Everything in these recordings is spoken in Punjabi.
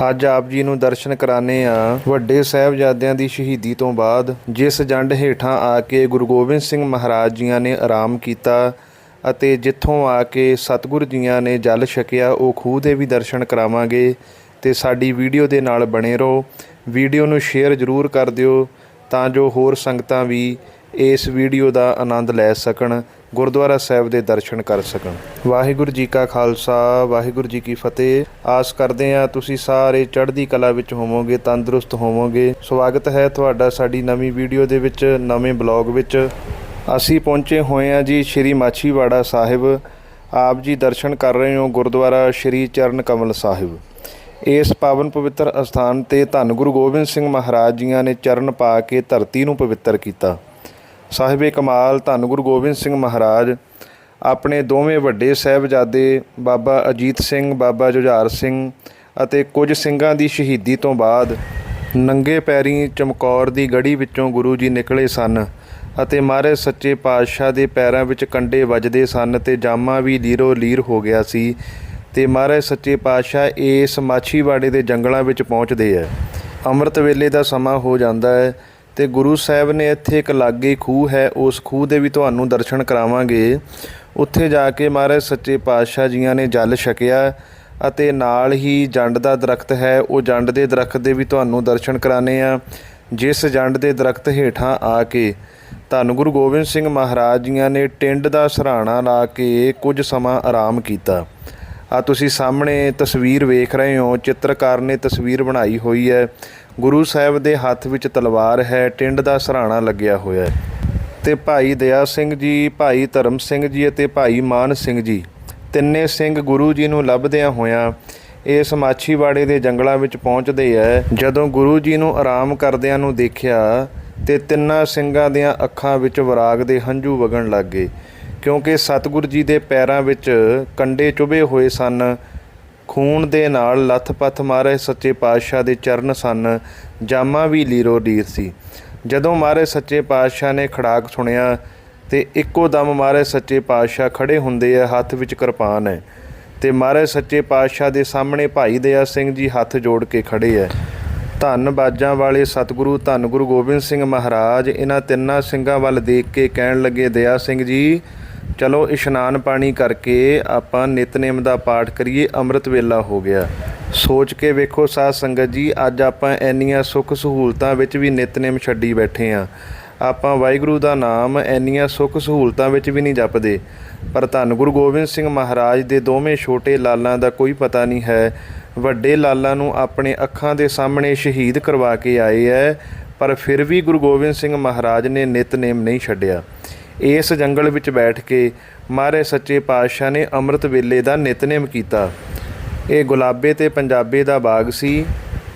ਅੱਜ ਆਪ ਜੀ ਨੂੰ ਦਰਸ਼ਨ ਕਰਾਣੇ ਆ ਵੱਡੇ ਸਾਹਿਬਜ਼ਾਦਿਆਂ ਦੀ ਸ਼ਹੀਦੀ ਤੋਂ ਬਾਅਦ, ਜਿਸ ਜੰਡ ਹੇਠਾਂ ਆ ਕੇ ਗੁਰੂ ਗੋਬਿੰਦ ਸਿੰਘ ਮਹਾਰਾਜ ਜੀਆਂ ਨੇ ਆਰਾਮ ਕੀਤਾ ਅਤੇ ਜਿੱਥੋਂ ਆ ਕੇ ਸਤਿਗੁਰ ਜੀਆਂ ਨੇ ਜਲ ਛਕਿਆ, ਉਹ ਖੂਹ ਦੇ ਵੀ ਦਰਸ਼ਨ ਕਰਾਵਾਂਗੇ ਤੇ ਸਾਡੀ ਵੀਡੀਓ ਦੇ ਨਾਲ ਬਣੇ ਰਹੋ। ਵੀਡੀਓ ਨੂੰ ਸ਼ੇਅਰ ਜ਼ਰੂਰ ਕਰ ਦਿਓ ਤਾਂ ਜੋ ਹੋਰ ਸੰਗਤਾਂ ਵੀ ਇਸ ਵੀਡੀਓ ਦਾ ਆਨੰਦ ਲੈ ਸਕਣ। ਗੁਰਦੁਆਰਾ ਸਾਹਿਬ ਦੇ ਦਰਸ਼ਨ ਕਰ ਸਕਣ। ਵਾਹਿਗੁਰੂ ਜੀ ਕਾ ਖਾਲਸਾ, ਵਾਹਿਗੁਰੂ ਜੀ ਕੀ ਫਤਿਹ। ਆਸ ਕਰਦੇ ਹਾਂ ਤੁਸੀਂ ਸਾਰੇ ਚੜ੍ਹਦੀ ਕਲਾ ਵਿੱਚ ਹੋਵੋਗੇ, ਤੰਦਰੁਸਤ ਹੋਵੋਗੇ। ਸਵਾਗਤ ਹੈ ਤੁਹਾਡਾ ਸਾਡੀ ਨਵੀਂ ਵੀਡੀਓ ਦੇ ਵਿੱਚ, ਨਵੇਂ ਬਲੌਗ ਵਿੱਚ। ਅਸੀਂ ਪਹੁੰਚੇ ਹੋਏ ਹਾਂ ਜੀ ਸ਼੍ਰੀ ਮਾਛੀਵਾੜਾ ਸਾਹਿਬ। ਆਪ ਜੀ ਦਰਸ਼ਨ ਕਰ ਰਹੇ ਹੋ ਗੁਰਦੁਆਰਾ ਸ਼੍ਰੀ ਚਰਨ ਕਮਲ ਸਾਹਿਬ। ਇਸ ਪਾਵਨ ਪਵਿੱਤਰ ਅਸਥਾਨ ਤੇ ਧੰਨ ਗੁਰੂ ਗੋਬਿੰਦ ਸਿੰਘ ਮਹਾਰਾਜ ਜੀਆਂ ਨੇ ਚਰਨ ਪਾ ਕੇ ਧਰਤੀ ਨੂੰ ਪਵਿੱਤਰ ਕੀਤਾ। ਸਾਹਿਬੇ ਕਮਾਲ ਧੰਨ ਗੁਰੂ ਗੋਬਿੰਦ ਸਿੰਘ ਮਹਾਰਾਜ, ਆਪਣੇ ਦੋਵੇਂ ਵੱਡੇ ਸਾਹਿਬਜ਼ਾਦੇ ਬਾਬਾ ਅਜੀਤ ਸਿੰਘ, ਬਾਬਾ ਜੁਝਾਰ ਸਿੰਘ ਅਤੇ ਕੁਝ ਸਿੰਘਾਂ ਦੀ ਸ਼ਹੀਦੀ ਤੋਂ ਬਾਅਦ ਨੰਗੇ ਪੈਰੀਂ ਚਮਕੌਰ ਦੀ ਗੜੀ ਵਿੱਚੋਂ ਗੁਰੂ ਜੀ ਨਿਕਲੇ ਸਨ ਅਤੇ ਮਹਾਰਾਜ ਸੱਚੇ ਪਾਤਸ਼ਾਹ ਦੇ ਪੈਰਾਂ ਵਿੱਚ ਕੰਡੇ ਵੱਜਦੇ ਸਨ ਤੇ ਜਾਮਾ ਵੀ ਲੀਰੋ ਲੀਰ ਹੋ ਗਿਆ ਸੀ ਤੇ ਮਹਾਰਾਜ ਸੱਚੇ ਪਾਤਸ਼ਾਹ ਇਸ ਮਾਛੀਵਾੜੇ ਦੇ ਜੰਗਲਾਂ ਵਿੱਚ ਪਹੁੰਚਦੇ ਹੈ। ਅੰਮ੍ਰਿਤ ਵੇਲੇ ਦਾ ਸਮਾਂ ਹੋ ਜਾਂਦਾ ਹੈ ਤੇ ਗੁਰੂ ਸਾਹਿਬ ਨੇ ਇੱਥੇ ਇੱਕ ਲਾਗੇ ਖੂਹ ਹੈ, ਉਸ ਖੂਹ ਦੇ ਵੀ ਤੁਹਾਨੂੰ ਦਰਸ਼ਨ ਕਰਾਵਾਂਗੇ। ਉੱਥੇ ਜਾ ਕੇ ਮਹਾਰਾਜ ਸੱਚੇ ਪਾਤਸ਼ਾਹ ਜੀਆਂ ਨੇ ਜਲ ਛਕਿਆ ਅਤੇ ਨਾਲ ਹੀ ਜੰਡ ਦਾ ਦਰਖਤ ਹੈ, ਉਹ ਜੰਡ ਦੇ ਦਰਖਤ ਦੇ ਵੀ ਤੁਹਾਨੂੰ ਦਰਸ਼ਨ ਕਰਾਣੇ ਆ ਜਿਸ ਜੰਡ ਦੇ ਦਰਖਤ ਹੇਠਾਂ ਆ ਕੇ ਧੰਨ ਗੁਰੂ ਗੋਬਿੰਦ ਸਿੰਘ ਮਹਾਰਾਜ ਜੀਆਂ ਨੇ ਟਿੰਡ ਦਾ ਸਰਾਣਾ ਲਾ ਕੇ ਕੁਝ ਸਮਾਂ ਆਰਾਮ ਕੀਤਾ। ਆ ਤੁਸੀਂ ਸਾਹਮਣੇ ਤਸਵੀਰ ਵੇਖ ਰਹੇ ਹੋ, ਚਿੱਤਰਕਾਰ ਨੇ ਤਸਵੀਰ ਬਣਾਈ ਹੋਈ ਹੈ। ਗੁਰੂ ਸਾਹਿਬ ਦੇ ਹੱਥ ਵਿੱਚ ਤਲਵਾਰ ਹੈ, ਟਿੰਡ ਦਾ ਸਰਾਣਾ ਲੱਗਿਆ ਹੋਇਆ ਹੈ। ਤੇ ਭਾਈ ਦਇਆ ਸਿੰਘ ਜੀ, ਭਾਈ ਧਰਮ ਸਿੰਘ ਜੀ ਅਤੇ ਭਾਈ ਮਾਨ ਸਿੰਘ ਜੀ, ਤਿੰਨੇ ਸਿੰਘ ਗੁਰੂ ਜੀ ਨੂੰ ਲੱਭਦਿਆਂ ਹੋਇਆਂ ਇਸ ਮਾਛੀਵਾੜੇ ਦੇ ਜੰਗਲਾਂ ਵਿੱਚ ਪਹੁੰਚਦੇ ਐ। ਜਦੋਂ ਗੁਰੂ ਜੀ ਨੂੰ ਆਰਾਮ ਕਰਦਿਆਂ ਨੂੰ ਦੇਖਿਆ, ਤੇ ਤਿੰਨਾਂ ਸਿੰਘਾਂ ਦੀਆਂ ਅੱਖਾਂ ਵਿੱਚ ਵਿਰਾਗ ਦੇ ਹੰਝੂ ਵਗਣ ਲੱਗ ਗਏ। ਕਿਉਂਕਿ ਸਤਿਗੁਰ ਜੀ ਦੇ ਪੈਰਾਂ ਵਿੱਚ ਕੰਡੇ ਚੁਭੇ ਹੋਏ ਸਨ ਖੂਨ ਦੇ ਨਾਲ ਲੱਥ-ਪੱਥ ਮਾਰੇ ਸੱਚੇ ਪਾਤਸ਼ਾਹ ਦੇ ਚਰਨ ਸਨ। ਜਾਮਾ ਵੀ ਲੀਰੋ ਲੀਰ ਸੀ। ਜਦੋਂ ਮਾਰੇ ਸੱਚੇ ਪਾਤਸ਼ਾਹ ਨੇ ਖੜਾਕ ਸੁਣਿਆ ਤੇ ਇੱਕੋ ਦਮ ਮਾਰੇ ਸੱਚੇ ਪਾਤਸ਼ਾਹ ਖੜੇ ਹੁੰਦੇ ਆ, ਹੱਥ ਵਿੱਚ ਕਿਰਪਾਨ ਹੈ ਤੇ ਮਾਰੇ ਸੱਚੇ ਪਾਤਸ਼ਾਹ ਦੇ ਸਾਹਮਣੇ ਭਾਈ ਦਇਆ ਸਿੰਘ ਜੀ ਹੱਥ ਜੋੜ ਕੇ ਖੜੇ ਐ ਧੰਨ ਬਾਜਾਂ ਵਾਲੇ ਸਤਿਗੁਰੂ, ਧੰਨ ਗੁਰੂ ਗੋਬਿੰਦ ਸਿੰਘ ਮਹਾਰਾਜ, ਇਹਨਾਂ ਤਿੰਨਾਂ ਸਿੰਘਾਂ ਵੱਲ ਦੇਖ ਕੇ ਕਹਿਣ ਲੱਗੇ, ਦਇਆ ਸਿੰਘ ਜੀ ਚਲੋ ਇਸ਼ਨਾਨ ਪਾਣੀ ਕਰਕੇ ਆਪਾਂ ਨਿਤਨੇਮ ਦਾ ਪਾਠ ਕਰੀਏ, ਅੰਮ੍ਰਿਤ ਵੇਲਾ ਹੋ ਗਿਆ। ਸੋਚ ਕੇ ਵੇਖੋ ਸਾਧ ਸੰਗਤ ਜੀ, ਅੱਜ ਆਪਾਂ ਇੰਨੀਆਂ ਸੁੱਖ ਸਹੂਲਤਾਂ ਵਿੱਚ ਵੀ ਨਿਤਨੇਮ ਛੱਡੀ ਬੈਠੇ ਆ। ਆਪਾਂ ਵਾਹਿਗੁਰੂ ਦਾ ਨਾਮ ਇੰਨੀਆਂ ਸੁੱਖ ਸਹੂਲਤਾਂ ਵਿੱਚ ਵੀ ਨਹੀਂ ਜਪਦੇ। ਪਰ ਧੰਨ ਗੁਰੂ ਗੋਬਿੰਦ ਸਿੰਘ ਮਹਾਰਾਜ ਦੇ ਦੋਵੇਂ ਛੋਟੇ ਲਾਲਾਂ ਦਾ ਕੋਈ ਪਤਾ ਨਹੀਂ ਹੈ। ਵੱਡੇ ਲਾਲਾਂ ਨੂੰ ਆਪਣੇ ਅੱਖਾਂ ਦੇ ਸਾਹਮਣੇ ਸ਼ਹੀਦ ਕਰਵਾ ਕੇ ਆਏ ਐ, ਪਰ ਫਿਰ ਵੀ ਗੁਰੂ ਗੋਬਿੰਦ ਸਿੰਘ ਮਹਾਰਾਜ ਨੇ ਨਿਤਨੇਮ ਨਹੀਂ ਛੱਡਿਆ। ਇਸ ਜੰਗਲ ਵਿੱਚ ਬੈਠ ਕੇ ਮਹਾਰਾਜ ਸੱਚੇ ਪਾਤਸ਼ਾਹ ਨੇ ਅੰਮ੍ਰਿਤ ਵੇਲੇ ਦਾ ਨਿਤਨੇਮ ਕੀਤਾ। ਇਹ ਗੁਲਾਬੇ ਤੇ ਪੰਜਾਬੇ ਦਾ ਬਾਗ ਸੀ।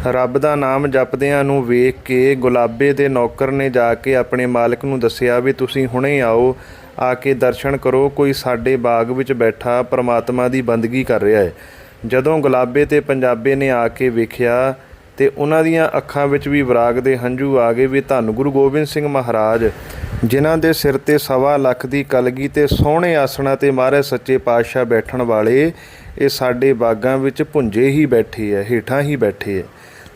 ਰੱਬ ਦਾ ਨਾਮ ਜਪਦਿਆਂ ਨੂੰ ਵੇਖ ਕੇ ਗੁਲਾਬੇ ਦੇ ਨੌਕਰ ਨੇ ਜਾ ਕੇ ਆਪਣੇ ਮਾਲਕ ਨੂੰ ਦੱਸਿਆ ਵੀ ਤੁਸੀਂ ਹੁਣੇ ਆਓ, ਆ ਕੇ ਦਰਸ਼ਨ ਕਰੋ, ਕੋਈ ਸਾਡੇ ਬਾਗ ਵਿੱਚ ਬੈਠਾ ਪ੍ਰਮਾਤਮਾ ਦੀ ਬੰਦਗੀ ਕਰ ਰਿਹਾ ਹੈ। ਜਦੋਂ ਗੁਲਾਬੇ ਤੇ ਪੰਜਾਬੇ ਨੇ ਆ ਕੇ ਵੇਖਿਆ ਤੇ ਉਹਨਾਂ ਦੀਆਂ ਅੱਖਾਂ ਵਿੱਚ ਵੀ ਵਿਰਾਗ ਦੇ ਹੰਝੂ ਆ ਗਏ ਵੀ ਧੰਨ ਗੁਰੂ ਗੋਬਿੰਦ ਸਿੰਘ ਮਹਾਰਾਜ, ਜਿਨ੍ਹਾਂ ਦੇ ਸਿਰ ਤੇ ਸਵਾ ਲੱਖ ਦੀ ਕਲਗੀ ਤੇ ਸੋਹਣੇ ਆਸਣਾ ਤੇ ਮਹਾਰਾਜ ਸੱਚੇ ਪਾਤਸ਼ਾਹ ਬੈਠਣ ਵਾਲੇ, ਇਹ ਸਾਡੇ ਬਾਗਾਂ ਵਿੱਚ ਭੁੰਜੇ ਹੀ ਬੈਠੇ ਐ ਹੇਠਾਂ ਹੀ ਬੈਠੇ ਐ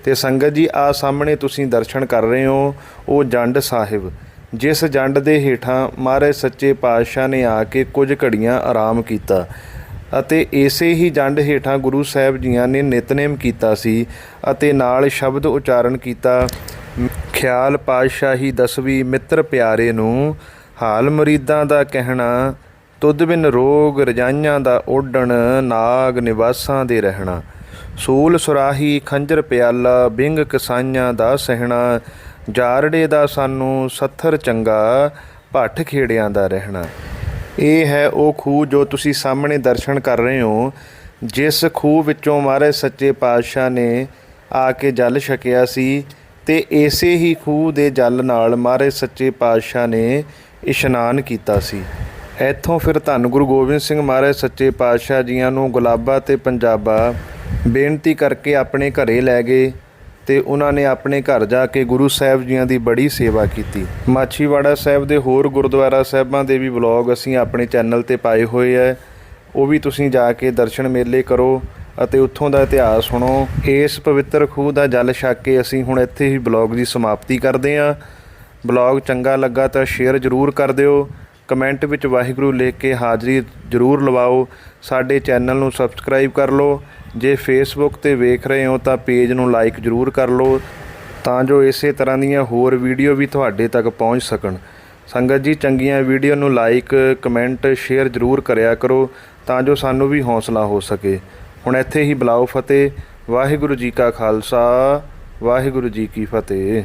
ਤੇ ਸੰਗਤ ਜੀ ਆ ਸਾਹਮਣੇ ਤੁਸੀਂ ਦਰਸ਼ਨ ਕਰ ਰਹੇ ਹੋ, ਉਹ ਜੰਡ ਸਾਹਿਬ। ਜਿਸ ਜੰਡ ਦੇ ਹੇਠਾਂ ਮਹਾਰਾਜ ਸੱਚੇ ਪਾਤਸ਼ਾਹ ਨੇ ਆ ਕੇ ਕੁਝ ਘੜੀਆਂ ਆਰਾਮ ਕੀਤਾ। ਅਤੇ ਇਸੇ ਹੀ ਜੰਡ ਹੇਠਾਂ ਗੁਰੂ ਸਾਹਿਬ ਜੀਆਂ ਨੇ ਨਿਤਨੇਮ ਕੀਤਾ ਸੀ ਅਤੇ ਨਾਲ ਸ਼ਬਦ ਉਚਾਰਨ ਕੀਤਾ। ਖਿਆਲ ਪਾਤਸ਼ਾਹੀ ਦਸਵੀਂ ਮਿੱਤਰ ਪਿਆਰੇ ਨੂੰ, ਹਾਲ ਮਰੀਦਾਂ ਦਾ ਕਹਿਣਾ, ਤੁਧ ਬਿਨ ਰੋਗ ਰਜਾਈਆਂ ਦਾ ਓਡਣ ਨਾਗ ਨਿਵਾਸਾਂ ਦੇ ਰਹਿਣਾ। ਸੂਲ ਸੁਰਾਹੀ ਖੰਜਰ ਪਿਆਲਾ, ਬਿੰਗ ਕਸਾਈਆਂ ਦਾ ਸਹਿਣਾ, ਜਾਰੜੇ ਦਾ ਸਾਨੂੰ ਸੱਥਰ ਚੰਗਾ, ਭੱਠ ਖੇੜਿਆਂ ਦਾ ਰਹਿਣਾ। ਇਹ ਹੈ ਉਹ ਖੂਹ ਜੋ ਤੁਸੀਂ ਸਾਹਮਣੇ ਦਰਸ਼ਨ ਕਰ ਰਹੇ ਹੋ, ਜਿਸ ਖੂਹ ਵਿੱਚੋਂ ਮਹਾਰਾਜ ਸੱਚੇ ਪਾਤਸ਼ਾਹ ਨੇ ਆ ਕੇ ਜਲ ਛਕਿਆ ਸੀ ਤੇ ਇਸੇ ਹੀ ਖੂਹ ਦੇ ਜਲ ਨਾਲ ਮਹਾਰਾਜ ਸੱਚੇ ਪਾਤਸ਼ਾਹ ਨੇ ਇਸ਼ਨਾਨ ਕੀਤਾ ਸੀ। ਇੱਥੋਂ ਫਿਰ ਧੰਨ ਗੁਰੂ ਗੋਬਿੰਦ ਸਿੰਘ ਮਹਾਰਾਜ ਸੱਚੇ ਪਾਤਸ਼ਾਹ ਜੀਆਂ ਨੂੰ ਗੁਲਾਬਾ ਤੇ ਪੰਜਾਬਾ ਬੇਨਤੀ ਕਰਕੇ ਆਪਣੇ ਘਰੇ ਲੈ ਗਏ। ਤੇ ਉਹਨਾਂ ਨੇ ਆਪਣੇ ਘਰ ਜਾ ਕੇ ਗੁਰੂ ਸਾਹਿਬ ਜੀਆਂ ਦੀ ਬੜੀ ਸੇਵਾ ਕੀਤੀ। ਮਾਛੀਵਾੜਾ ਸਾਹਿਬ ਦੇ ਹੋਰ ਗੁਰਦੁਆਰਾ ਸਾਹਿਬਾਂ ਦੇ ਵੀ ਵਲੌਗ ਅਸੀਂ ਆਪਣੇ ਚੈਨਲ ਤੇ ਪਾਏ ਹੋਏ ਐ। ਉਹ ਵੀ ਤੁਸੀਂ ਜਾ ਕੇ ਦਰਸ਼ਨ ਮੇਲੇ ਕਰੋ ਅਤੇ ਉੱਥੋਂ ਦਾ ਇਤਿਹਾਸ ਸੁਣੋ। ਇਸ ਪਵਿੱਤਰ ਖੂਹ ਦਾ ਜਲ ਛਕ ਕੇ ਅਸੀਂ ਹੁਣ ਇੱਥੇ ਹੀ ਬਲੌਗ ਦੀ ਸਮਾਪਤੀ ਕਰਦੇ ਹਾਂ ਬਲੌਗ ਚੰਗਾ ਲੱਗਾ ਤਾਂ ਸ਼ੇਅਰ ਜ਼ਰੂਰ ਕਰ ਦਿਓ। ਕਮੈਂਟ ਵਿੱਚ ਵਾਹਿਗੁਰੂ ਲਿਖ ਕੇ ਹਾਜ਼ਰੀ ਜ਼ਰੂਰ ਲਵਾਓ। ਸਾਡੇ ਚੈਨਲ ਨੂੰ ਸਬਸਕ੍ਰਾਈਬ ਕਰ ਲਓ। ਜੇ ਫੇਸਬੁੱਕ ਤੇ ਵੇਖ ਰਹੇ ਹੋ ਤਾਂ ਪੇਜ ਨੂੰ ਲਾਈਕ ਜ਼ਰੂਰ ਕਰ ਲਓ ਤਾਂ ਜੋ ਇਸੇ ਤਰ੍ਹਾਂ ਦੀਆਂ ਹੋਰ ਵੀਡੀਓ ਵੀ ਤੁਹਾਡੇ ਤੱਕ ਪਹੁੰਚ ਸਕਣ। ਸੰਗਤ ਜੀ, ਚੰਗੀਆਂ ਵੀਡੀਓ ਨੂੰ ਲਾਈਕ, ਕਮੈਂਟ, ਸ਼ੇਅਰ ਜ਼ਰੂਰ ਕਰਿਆ ਕਰੋ ਤਾਂ ਜੋ ਸਾਨੂੰ ਵੀ ਹੌਸਲਾ ਹੋ ਸਕੇ। ਹੁਣ ਇੱਥੇ ਹੀ ਬੁਲਾਓ ਫਤਿਹ। ਵਾਹਿਗੁਰੂ ਜੀ ਕਾ ਖਾਲਸਾ, ਵਾਹਿਗੁਰੂ ਜੀ ਕੀ ਫਤਿਹ।